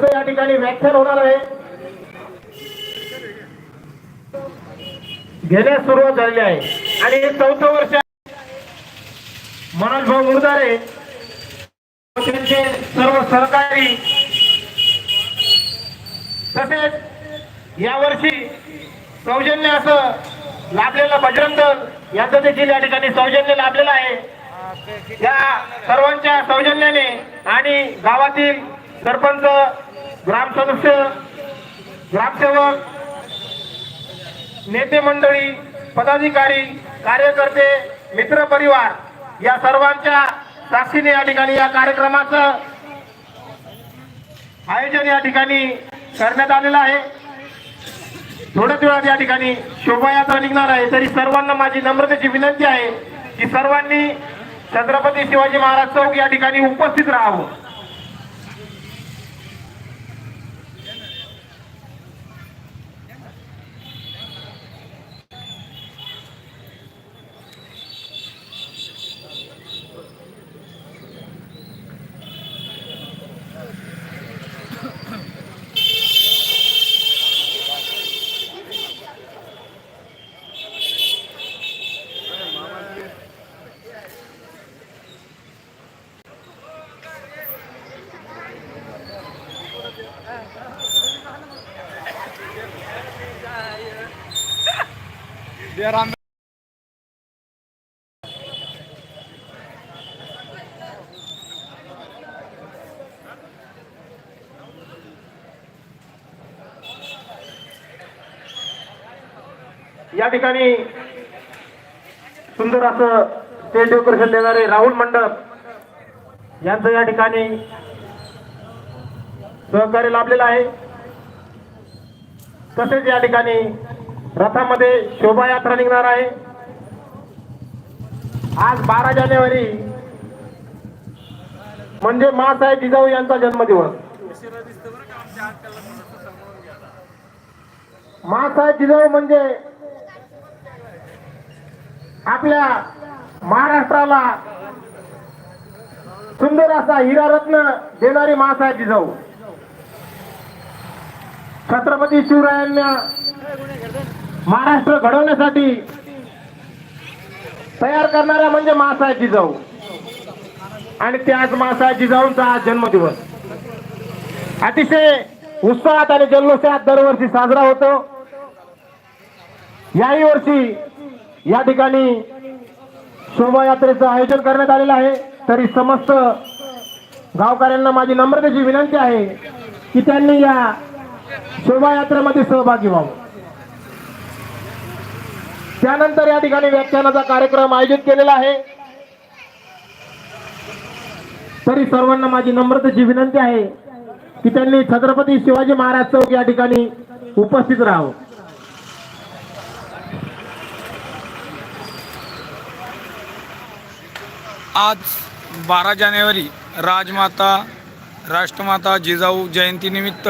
यांचं या ठिकाणी. व्याख्यान होणार आहे. घेण्यास सुरुवात झालेली आहे. आणि हे चौथं वर्ष मनोज भाऊ मुरदारे त्यांचे सर्व सहकारी तसेच यावर्षी सौजन्य असं लाभलेलं बजरंग दल यांचं देखील या ठिकाणी सौजन्य लाभलेलं आहे. या सर्वांच्या सौजन्याने आणि गावातील सरपंच ग्राम सदस्य ग्रामसेवक नेते मंडळी पदाधिकारी कार्यकर्ते मित्र परिवार या सर्वांच्या साक्षीने या ठिकाणी या कार्यक्रमाचं आयोजन या ठिकाणी करण्यात आलेलं आहे. थोड्याच वेळात या ठिकाणी शोभायात्रा निघणार आहे. तरी सर्वांना माझी नम्रतेची विनंती आहे की सर्वांनी छत्रपती शिवाजी महाराज चौक या ठिकाणी उपस्थित राहावं. या ठिकाणी सुंदर असं स्टेज डेकोरेशन देणारे राहुल मंडप यांचं या ठिकाणी सहकार्य लाभलेलं आहे. तसेच या ठिकाणी रथामध्ये शोभायात्रा निघणार आहे. आज बारा जानेवारी. म्हणजे मासाहेब जिजाऊ यांचा जन्मदिवस. मासाहेब जिजाऊ म्हणजे आपल्या महाराष्ट्राला सुंदर असा हिरा रत्न देणारी मासाहेब जिजाऊ. छत्रपती शिवरायांना महाराष्ट्र घडवण्यासाठी तयार करणारा म्हणजे मासाहेब जिजाऊ आणि त्याच मासाहेब जिजाऊंचा आज जन्मदिवस. अतिशय उत्साहात आणि जल्लोषात दरवर्षी साजरा होतो. याही वर्षी या ठिकाणी शोभायात्रेचं आयोजन करण्यात आलेलं आहे. तरी समस्त गावकऱ्यांना माझी नम्रतेची विनंती आहे की त्यांनी या शोभायात्रेमध्ये सहभागी व्हावं. त्यानंतर या ठिकाणी व्याख्यानाचा कार्यक्रम आयोजित केलेला आहे. तरी सर्वांना माझी नम्रतेची विनंती आहे की त्यांनी छत्रपती शिवाजी महाराज चौक या ठिकाणी उपस्थित राहावं. आज बारा जानेवारी राजमाता राष्ट्रमाता जिजाऊ जयंतीनिमित्त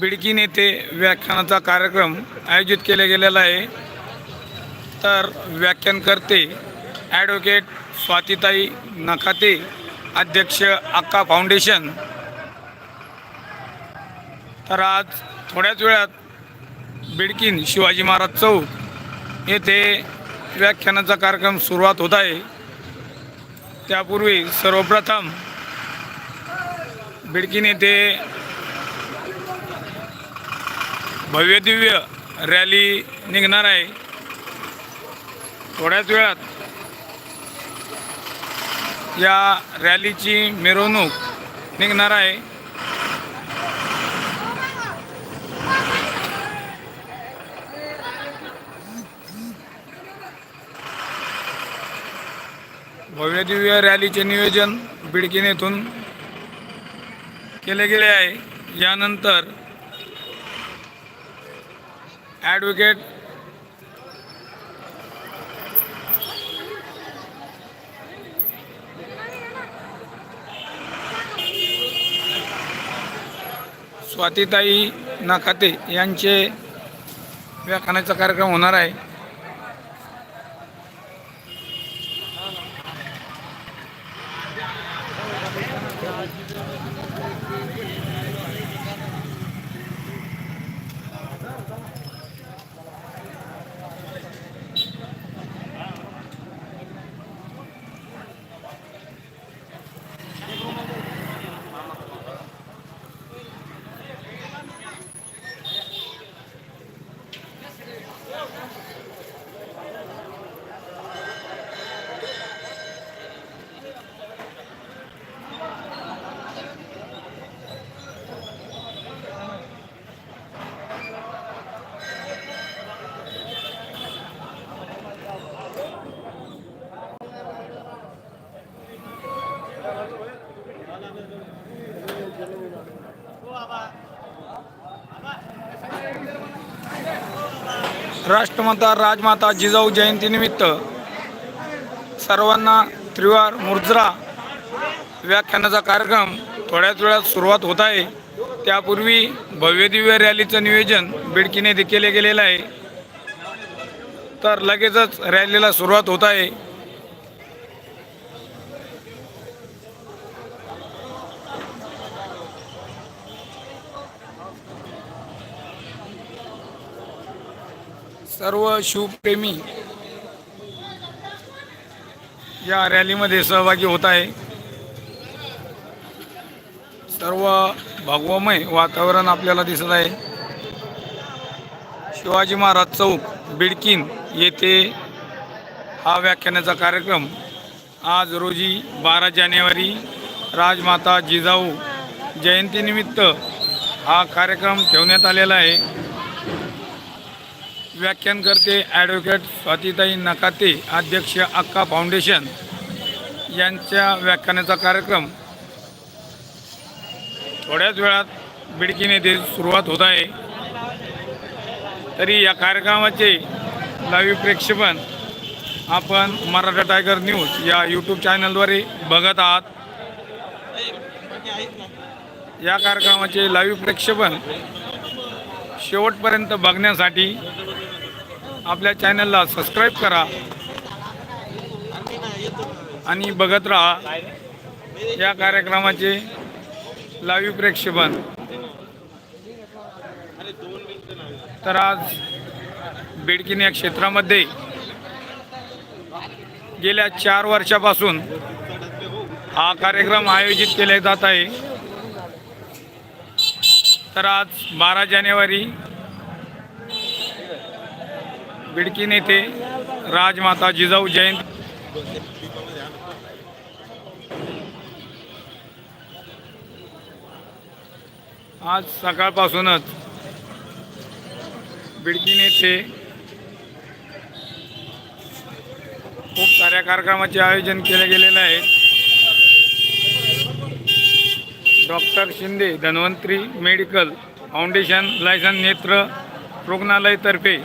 बिडकीन येथे व्याख्यानाचा कार्यक्रम आयोजित केला गेलेला आहे. तर व्याख्यानकर्ते ॲडव्होकेट स्वातीताई नखाते अध्यक्ष अक्का फाउंडेशन तर आज थोड्याच वेळात बिडकीन शिवाजी महाराज चौक येथे व्याख्यानाचा कार्यक्रम सुरुवात होत आहे. त्यापूर्वी सर्वप्रथम बिडकीन येथे भव्यदिव्य रॅली निघणार आहे. थोड्याच वेळात या रॅलीची मिरवणूक निघणार आहे. भव्यदिव्य रॅलीचे नियोजन बिडकिनेतून केले गेले आहे. यानंतर ॲडव्होकेट स्वातीताई नाखाते यांचे व्याख्यानाचा कार्यक्रम होणार आहे. राष्ट्रमाता राजमाता जिजाऊ जयंतीनिमित्त सर्वांना त्रिवार मुर्जरा व्याख्यानाचा कार्यक्रम थोड्याच वेळात सुरुवात होत आहे. त्यापूर्वी भव्यदिव्य रॅलीचं नियोजन बिडकीने केले गेलेलं आहे. तर लगेचच रॅलीला सुरुवात होत आहे. सर्व शिवप्रेमी या रॅलीमध्ये सहभागी होत आहे. सर्व भगवमय वातावरण आपल्याला दिसत आहे. शिवाजी महाराज चौक बिडकीन येथे हा व्याख्यानाचा कार्यक्रम आज रोजी बारा जानेवारी राजमाता जिजाऊ जयंतीनिमित्त हा कार्यक्रम ठेवण्यात आलेला आहे. व्याख्यानकर्ते ॲडव्होकेट स्वातीताई नकाते अध्यक्ष अक्का फाउंडेशन यांच्या व्याख्यानाचा कार्यक्रम. थोड्याच वेळात बिडकीन येथे सुरुवात होत आहे. तरी या कार्यक्रमाचे लाईव्ह प्रेक्षेपण आपण मराठा टायगर न्यूज या यूट्यूब चॅनलद्वारे बघत आहात. या कार्यक्रमाचे लाईव्ह प्रेक्षेपण शेवटपर्यंत बघण्यासाठी आपल्या चॅनलला सबस्क्राईब करा. आणि बघत राहा. या कार्यक्रमाचे लाईव्ह प्रेक्षेपण. तर आज बेडकिन या क्षेत्रामध्ये गेल्या चार वर्षापासून हा कार्यक्रम आयोजित केला जात आहे. तर आज बारा जानेवारी बिडकीन येथे राजमाता जिजाऊ जयंती. आज सकाळपासूनच बिडकीन येथे खूप साऱ्या कार्यक्रमाचे आयोजन केले गेलेले आहे. Doctor Shinde Dhanvantari medical foundation licence नेत्र रुग्णालयतर्फे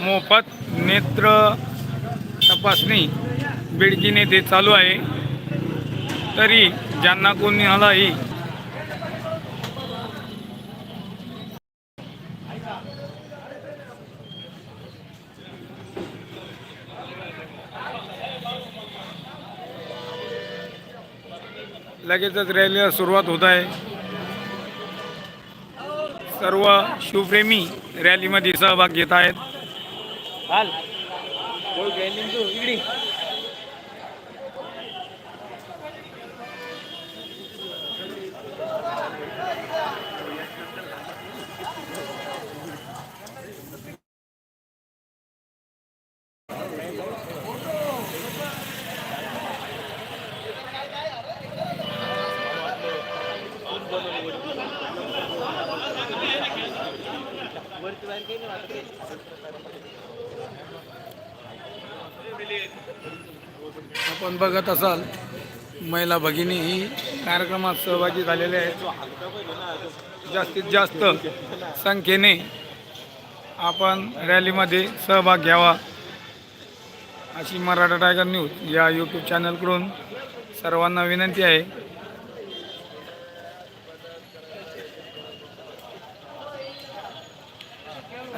मोफत नेत्र तपासणी बेडकीने ते चालू आहे. तरी ज्यांना कोणालाही लगेचच रॅलीला सुरुवात होत आहे. सर्व शिवप्रेमी रॅलीमध्ये सहभाग घेत आहेत. હાલ. કોઈ ગેલિંગ તો ઈગડી आपण बघत असाल महिला भगिनी ही कार्यक्रमात सहभागी झालेल्या आहेत. जास्तीत जास्त संख्येने आपण रॅलीमध्ये सहभाग घ्यावा अशी मराठा टायगर न्यूज या यूट्यूब चॅनलकडून सर्वांना विनंती आहे.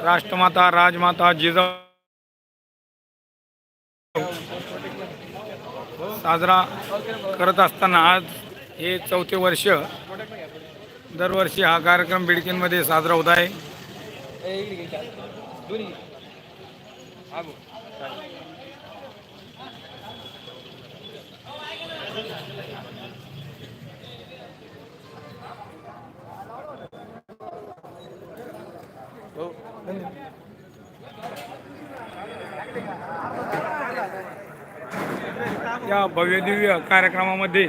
राष्ट्रमाता राजमाता जिजाऊ साजरा करत असताना आज हे चौथे वर्ष दरवर्षी हा कार्यक्रम बिडकीनमध्ये साजरा होत आहे. हो, या भव्यदिव्य कार्यक्रमामध्ये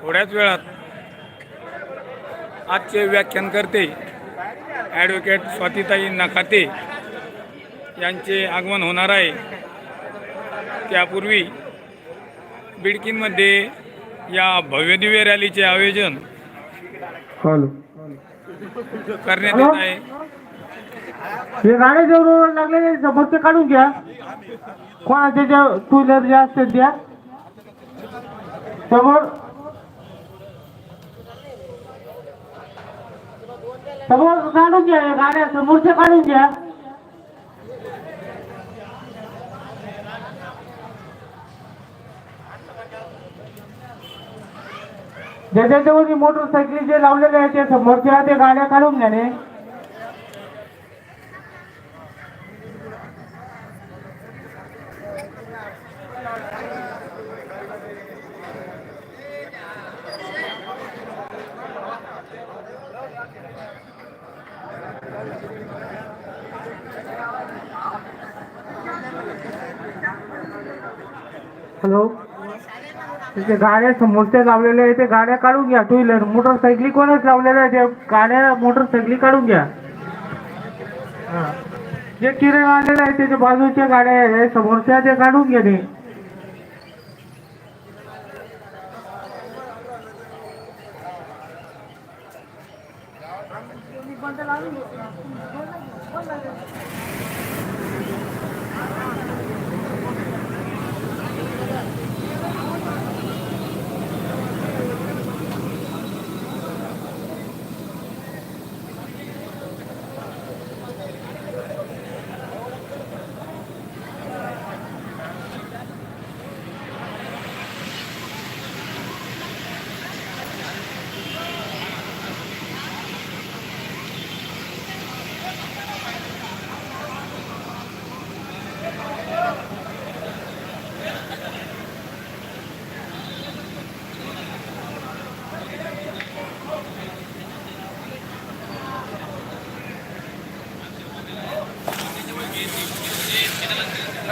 थोड्याच वेळात आजचे व्याख्यान करते ॲडव्होकेट स्वातीताई नखाते यांचे आगमन होणार आहे. त्यापूर्वी बिडकीनमध्ये या भव्यदिव्य रॅलीचे आयोजन करण्यात येत आहे. हे गाड्या जवळ लागलेले समोरचे काढून घ्या. कोणाचे ज्या टू व्हीलर ज्या असतील त्या समोर. समोर काढून घ्या गाड्या समोरच्या काढून घ्या. ज्याच्याजवळ मोटरसायकली जे लावलेले आहेत त्या समोरच्या ते गाड्या काढून घ्या ते गाड्या समोरच्या लावलेल्या आहे ते गाड्या काढून घ्या. टू व्हीलर मोटरसायकली कोणच लावलेल्या आहे. त्या गाड्या मोटरसायकली काढून घ्या. जे किरण आलेलं आहे त्याच्या बाजूच्या गाड्या आहे समोरच्या ते काढून घ्या ते.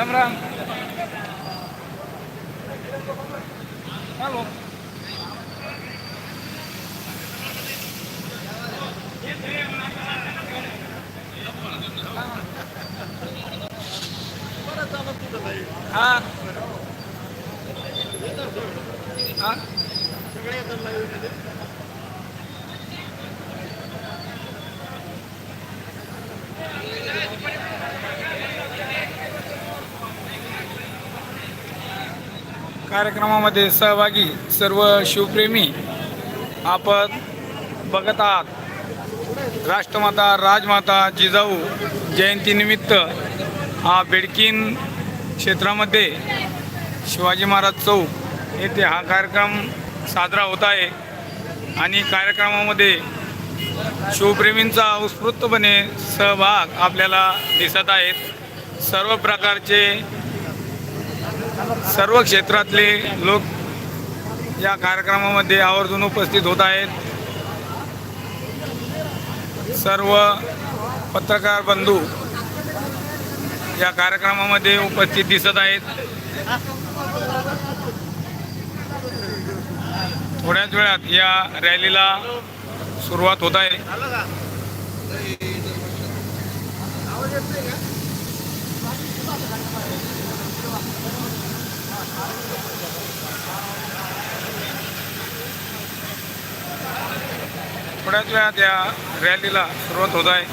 Рамрам. कार्यक्रमामध्ये सहभागी सर्व शिवप्रेमी आपण बघत आहात. राष्ट्रमाता राजमाता जिजाऊ जयंतीनिमित्त हा बेडकीन क्षेत्रामध्ये शिवाजी महाराज चौक येथे हा कार्यक्रम साजरा होत आहे आणि कार्यक्रमामध्ये शिवप्रेमींचा उत्स्फूर्तपणे सहभाग आपल्याला दिसत आहेत. सर्व प्रकारचे सर्व क्षेत्रातले लोक या कार्यक्रमामध्ये आवर्जून उपस्थित होत आहेत. सर्व पत्रकार बंधू या कार्यक्रमामध्ये उपस्थित दिसत आहेत. थोड्याच वेळात या रॅलीला सुरुवात होत आहे. थोड्याच वेळात या रॅलीला सुरुवात होत आहे.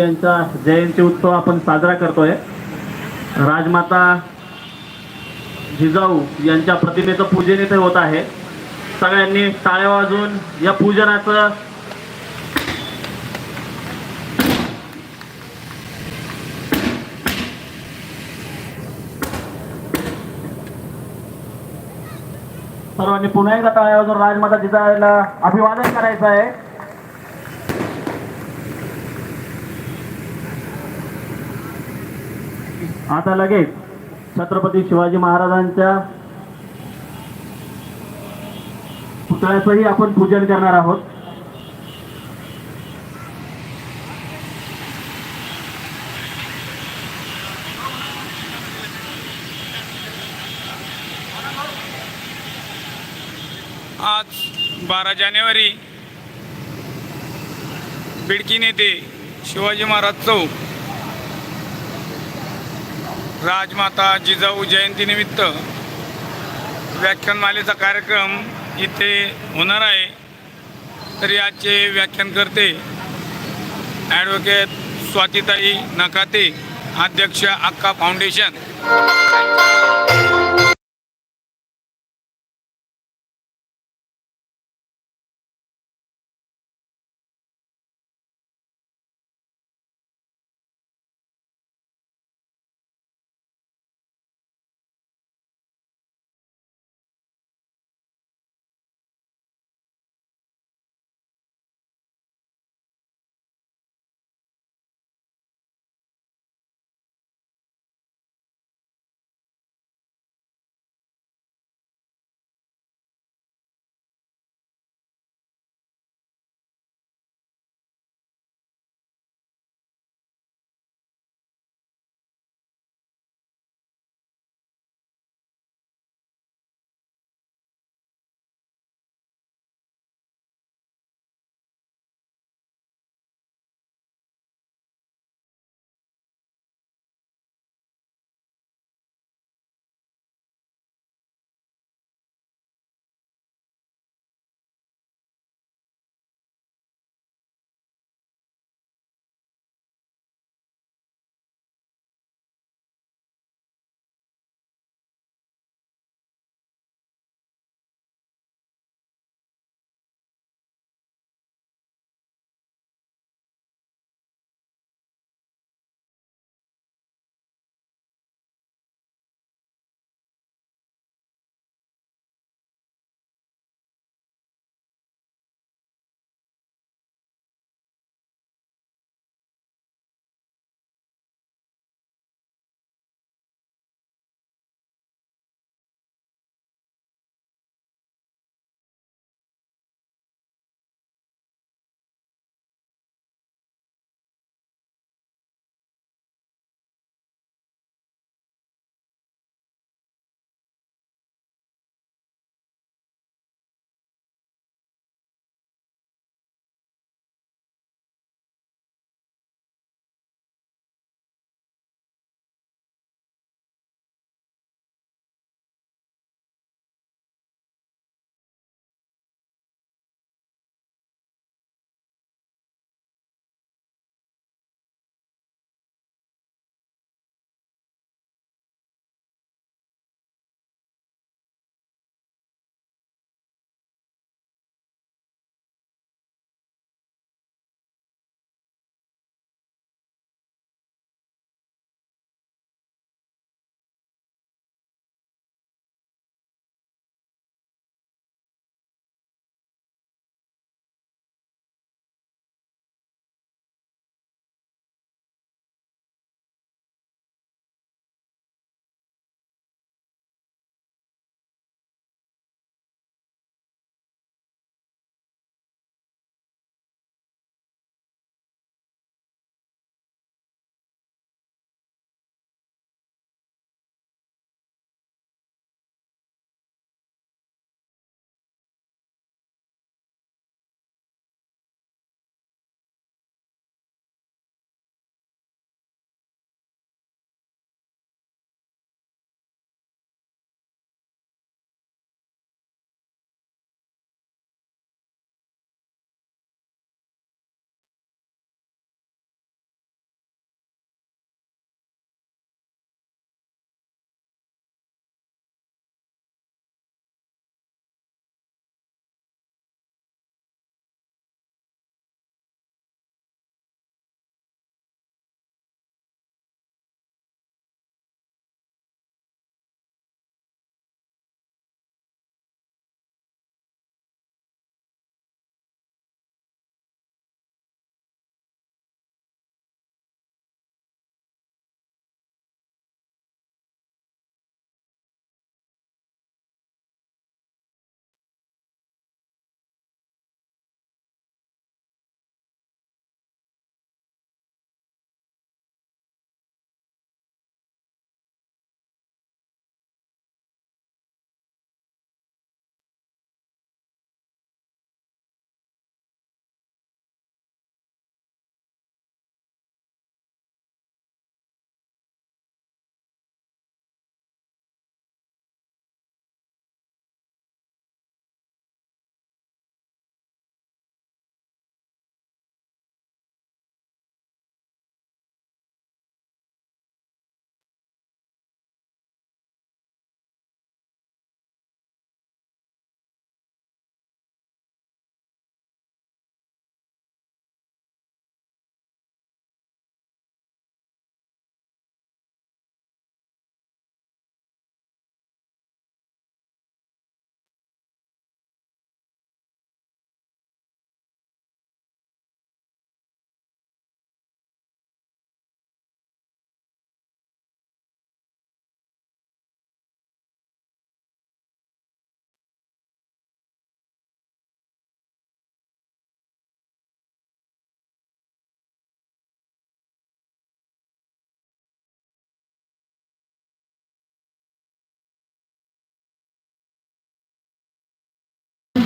यांचा जयंती उत्सव आपण साजरा करतोय. राजमाता जिजाऊ यांच्या प्रतिमेचं पूजन इथे होत आहे. सगळ्यांनी टाळ्या वाजून या पूजनाचं सर्वांनी पुन्हा एकदा टाळ्या वाजून राजमाता जिजाऊला अभिवादन करायचं आहे. आता लगेच छत्रपती शिवाजी महाराजांच्या पुतळ्याचंही आपण पूजन करणार आहोत. आज बारा जानेवारी बिडकीन नेते शिवाजी महाराज चौक. राजमाता जिजाऊ जयंतीनिमित्त व्याख्यानमालेचा कार्यक्रम इथे होणार आहे. तरी आजचे व्याख्यानकर्ते ॲडव्होकेट स्वातीताई नकाते अध्यक्ष अक्का फाउंडेशन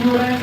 കൂടെ